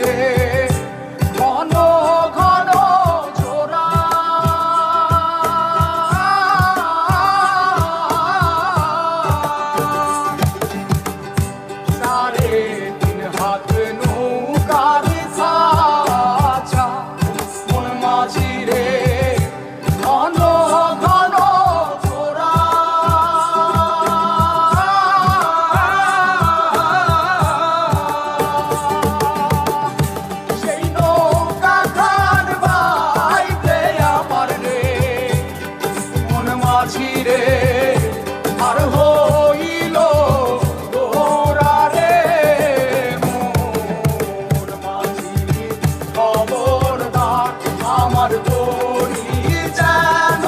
iré. খবর ডাক আমার দড়ি যেন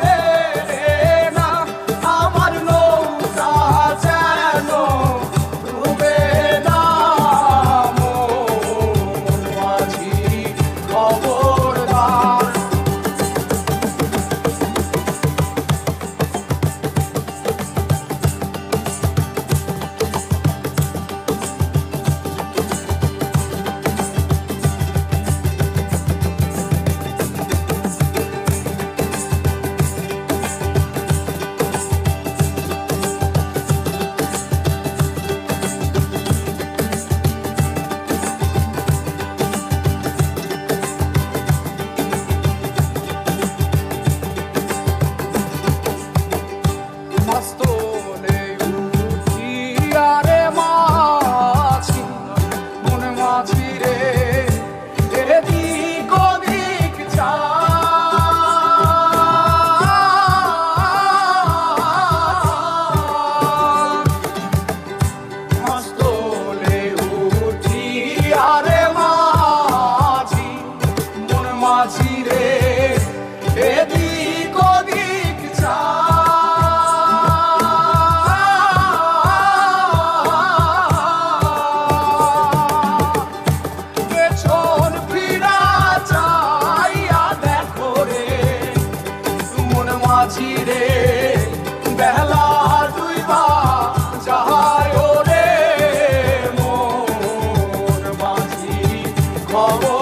বেড়ে না আমার নৌকা যেন ডুবে না। মাঝি খবর 아, 어머